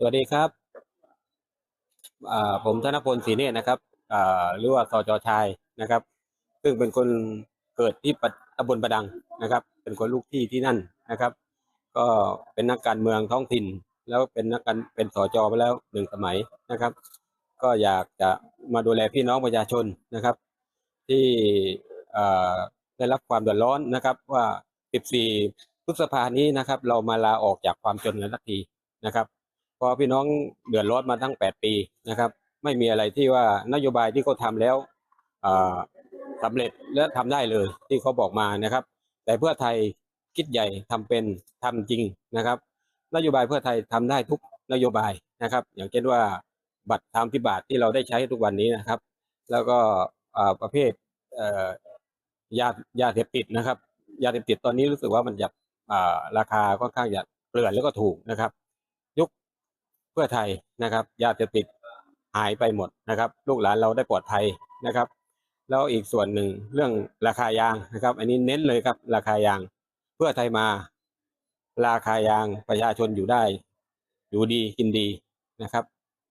สวัสดีครับผมธนพลศรีเนตรนะครับหรือว่าสจชายนะครับ ซึ่งเป็นคนเกิดที่ตำบลประดังนะครับ เป็นคนลูกที่ที่นั่นนะครับ ก็เป็นนักการเมืองท้องถิ่น แล้วเป็นนักการเป็นสจไปแล้วหนึ่งสมัยนะครับ ก็อยากจะมาดูแลพี่น้องประชาชนนะครับ ที่ได้รับความเดือดร้อนนะครับ ว่า 14 พฤษภานี้นะครับ เรามาลาออกจากความจนกันสักทีนะครับ พอพี่น้องเดือดร้อนมาตั้ง 8 ปีนะครับ ไม่มีอะไรที่ว่านโยบายที่เขาทำแล้วอ่าสำเร็จและทำได้เลยที่เขาบอกมานะครับ แต่เพื่อไทยคิดใหญ่ทำเป็นทำจริงนะครับ นโยบายเพื่อไทยทำได้ทุกนโยบายนะครับ อย่างเช่นว่าบัตรสามสิบาทที่เราได้ใช้ทุกวันนี้นะครับ แล้วก็ประเภทยายาเสพติดนะครับ ยาเสพติดตอนนี้รู้สึกว่ามันจะอ่าราคาค่อนข้างจะเกลื่อนแล้วก็ถูกนะครับ พื่อไทยนะครับยาเสพติดหายไปหมดนะครับ ลูกหลานเราได้ปลอดภัยนะครับ แล้วอีกส่วนหนึ่งเรื่องราคายางนะครับ อันนี้เน้นเลยครับ ราคายาง เพื่อไทยมา ราคายางประชาชนอยู่ได้ อยู่ดีกินดีนะครับ